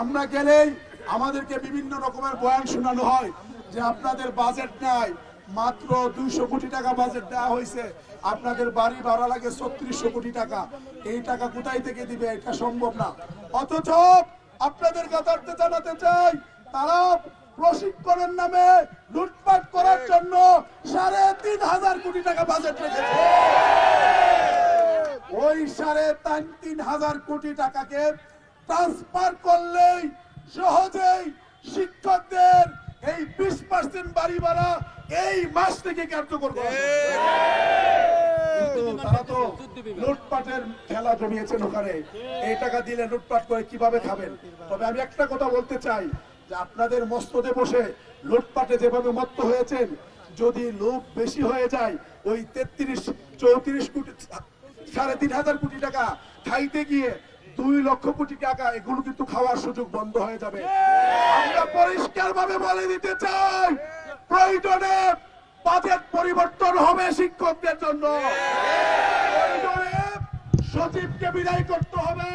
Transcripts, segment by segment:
আমরা গেলেই আমাদেরকে বিভিন্ন রকমের বয়ান শোনানো হয় যে আপনাদের বাজেট নাই, মাত্র দুইশো কোটি টাকা বাজেট দেওয়া হয়েছে, আপনাদের বাড়ি ভাড়া লাগে ছত্রিশশো কোটি টাকা। এই টাকা কোথায় থেকে দিবে? এটা সম্ভব না। অথচ আপনাদের কাতারতে জানাতে চাই, তারা প্রশিক্ষণের নামে লুটপাট করার জন্য সাড়ে তিন হাজার কোটি টাকা বাজেট রেখেছে। ওই সাড়ে তিন হাজার কোটি টাকাকে ট্রান্সফার করলেই সহজেই শিক্ষকদের এই বিশ পার্সেন্ট বাড়ি ভাড়া এই মাস থেকে কার্যকর করা হবে। কিন্তু তারা তো লুটপাটের খেলা জমিয়েছেন ওখানে। এই টাকা দিলে লুটপাট করে কীভাবে খাবেন? তবে আমি একটা কথা বলতে চাই যে আপনাদের মস্তদে বসে লুটপাটে যেভাবে মত্ত হয়েছেন যদি লোভ বেশি হয়ে যায় ওই তেত্রিশ চৌত্রিশ কোটি সাড়ে তিন হাজার কোটি টাকা খাইতে গিয়ে দুই লক্ষ কোটি টাকা, এগুলো কিন্তু খাওয়ার সুযোগ বন্ধ হয়ে যাবে। আমরা পরিষ্কার ভাবে বলে দিতে চাই, প্রয়োজনে বাজেট পরিবর্তন হবে শিক্ষকদের জন্য। সচিবকে বিদায় করতে হবে।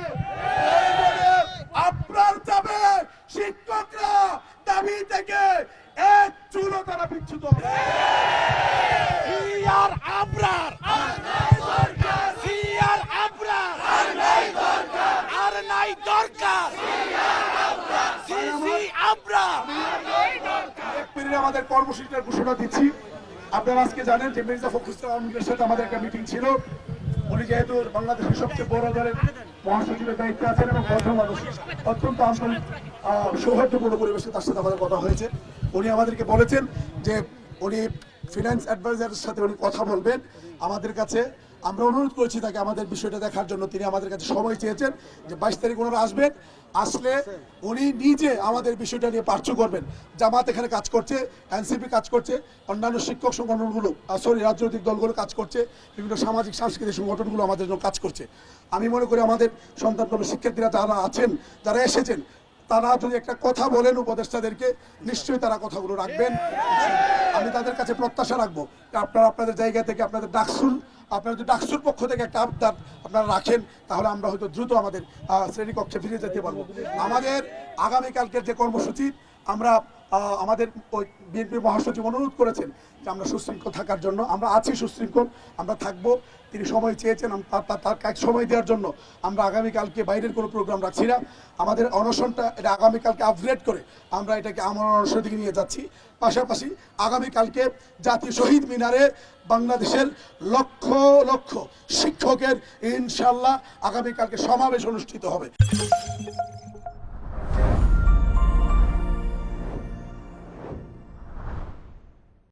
আপনার যাবে শিক্ষকরা দাবি থেকে এক চুলো তারা বিচ্ছুত হবে। মিনিটে আমাদের কর্মসূচিটার ঘোষণা দিচ্ছি। আপনারা আজকে জানেন যে মির্জা ইসলাম আলমগীরের সাথে আমাদের একটা মিটিং ছিল। উনি যেহেতু বাংলাদেশের সবচেয়ে বড় দলের মহাসচিবের দায়িত্বে আছেন এবং ভদ্র মানুষ, অত্যন্ত আন্তরিক সৌহার্দ্যপূর্ণ পরিবেশে তার সাথে আমাদের কথা হয়েছে। উনি আমাদেরকে বলেছেন যে উনি ফিনান্স অ্যাডভাইজারের সাথে উনি কথা বলবেন। আমাদের কাছে আমরা অনুরোধ করেছি তাকে আমাদের বিষয়টা দেখার জন্য। তিনি আমাদের কাছে সময় চেয়েছেন যে বাইশ তারিখ ওনারা আসবেন। আসলে উনি নিজে আমাদের বিষয়টা নিয়ে পার্শ্ব করবেন। জামাত এখানে কাজ করছে, এনসিপি কাজ করছে, অন্যান্য শিক্ষক সংগঠনগুলো সরি রাজনৈতিক দলগুলো কাজ করছে, বিভিন্ন সামাজিক, সাংস্কৃতিক সংগঠনগুলো আমাদের জন্য কাজ করছে। আমি মনে করি আমাদের সন্তান শিক্ষার্থীরা যারা আছেন, যারা এসেছেন, তারা যদি একটা কথা বলেন উপদেষ্টাদেরকে, নিশ্চয়ই তারা কথাগুলো রাখবেন। আমি তাদের কাছে প্রত্যাশা রাখব। আপনারা আপনাদের জায়গা থেকে আপনাদের ডাকসুল আপনারা যদি ডাকসুর পক্ষ থেকে একটা আবদার আপনারা রাখেন, তাহলে আমরা হয়তো দ্রুত আমাদের শ্রেণীকক্ষে ফিরে যেতে পারব। আমাদের আগামীকালকের যে কর্মসূচি, আমরা আমাদের ওই বিএনপি মহাসচিব অনুরোধ করেছেন যে আমরা সুশৃঙ্খল থাকার জন্য, আমরা আছি সুশৃঙ্খল, আমরা থাকব। তিনি সময় চেয়েছেন তার- কাজ সময় দেওয়ার জন্য আমরা আগামীকালকে বাইরের কোনো প্রোগ্রাম রাখছি না। আমাদের অনশনটা এটা আগামীকালকে আপগ্রেড করে আমরা এটাকে আমার অনশন দিকে নিয়ে যাচ্ছি। পাশাপাশি আগামীকালকে জাতীয় শহীদ মিনারে বাংলাদেশের লক্ষ লক্ষ শিক্ষকের ইনশাল্লাহ আগামীকালকে সমাবেশ অনুষ্ঠিত হবে।